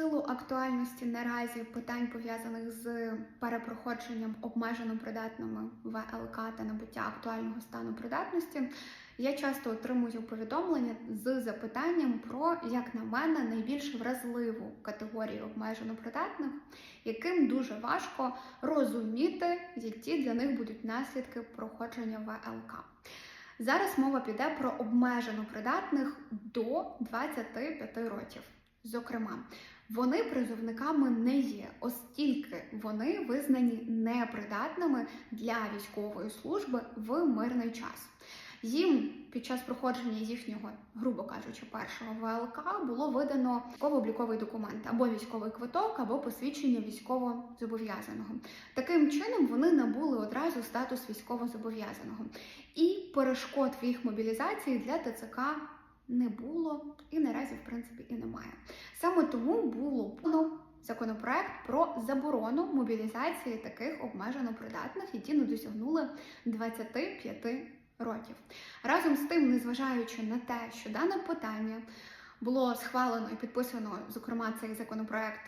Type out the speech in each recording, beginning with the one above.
силу актуальності наразі питань пов'язаних з перепроходженням обмежено придатними ВЛК та набуття актуального стану придатності, я часто отримую повідомлення з запитанням про, як на мене, найбільш вразливу категорію обмежено придатних, яким дуже важко розуміти, які для них будуть наслідки проходження ВЛК. Зараз мова піде про обмежено придатних до 25 років. Зокрема, вони призовниками не є, оскільки вони визнані непридатними для військової служби в мирний час. Їм під час проходження їхнього, грубо кажучи, першого ВЛК було видано військово-обліковий документ або військовий квиток, або посвідчення військово-зобов'язаного. Таким чином вони набули одразу статус військово-зобов'язаного. І перешкод в їх мобілізації для ТЦК не було і наразі, в принципі, і немає. Саме тому було законопроект про заборону мобілізації таких обмежено придатних, які не досягнули 25 років. Разом з тим, незважаючи на те, що дане питання було схвалено і підписано, зокрема, цей законопроект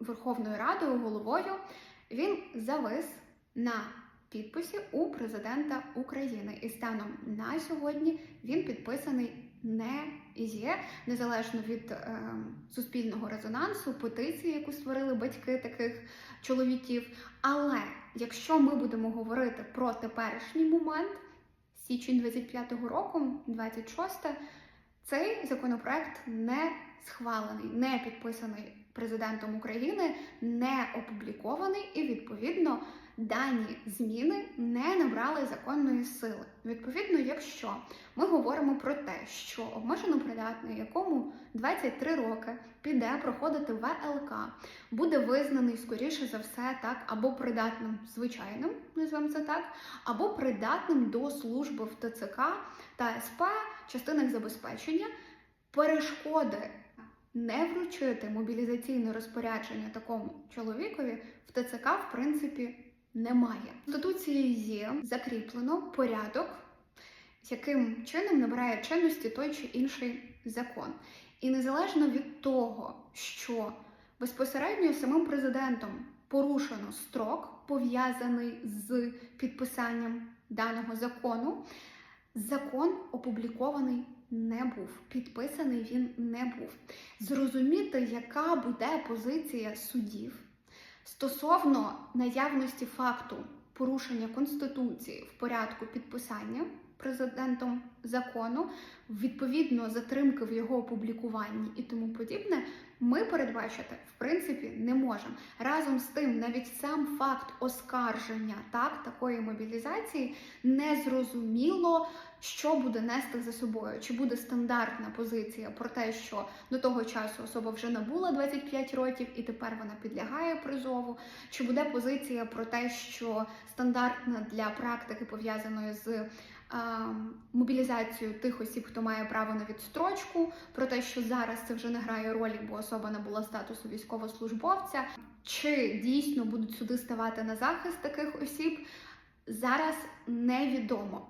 Верховною Радою головою, він завис на підписі у президента України. І станом на сьогодні він підписаний не є незалежно від е, суспільного резонансу, петиції, яку створили батьки таких чоловіків. Але якщо ми будемо говорити про теперішній момент, січень 25-го року, 26 цей законопроект не схвалений, не підписаний президентом України, не опублікований, і відповідно дані зміни не набрали законної сили. Відповідно, якщо ми говоримо про те, що обмежено придатний, якому 23 роки піде проходити ВЛК, буде визнаний скоріше за все так, або придатним звичайним, назвемо це так, або придатним до служби в ТЦК та СП, частинах забезпечення, перешкоди. Не вручити мобілізаційне розпорядження такому чоловікові в ТЦК, в принципі, немає. В є закріплено порядок, яким чином набирає чинності той чи інший закон. І незалежно від того, що безпосередньо самим президентом порушено строк, пов'язаний з підписанням даного закону, закон опублікований не був, підписаний він не був. Зрозуміти, яка буде позиція суддів стосовно наявності факту порушення конституції в порядку підписання президентом закону, відповідно затримки в його опублікуванні і тому подібне, ми передбачити в принципі не можемо. Разом з тим, навіть сам факт оскарження так такої мобілізації не зрозуміло, що буде нести за собою. Чи буде стандартна позиція про те, що до того часу особа вже набула 25 років і тепер вона підлягає призову, чи буде позиція про те, що стандартна для практики пов'язаної з мобілізацію тих осіб, хто має право на відстрочку, про те, що зараз це вже не грає ролі, бо особа набула статусу військовослужбовця, чи дійсно будуть суди ставати на захист таких осіб, зараз невідомо.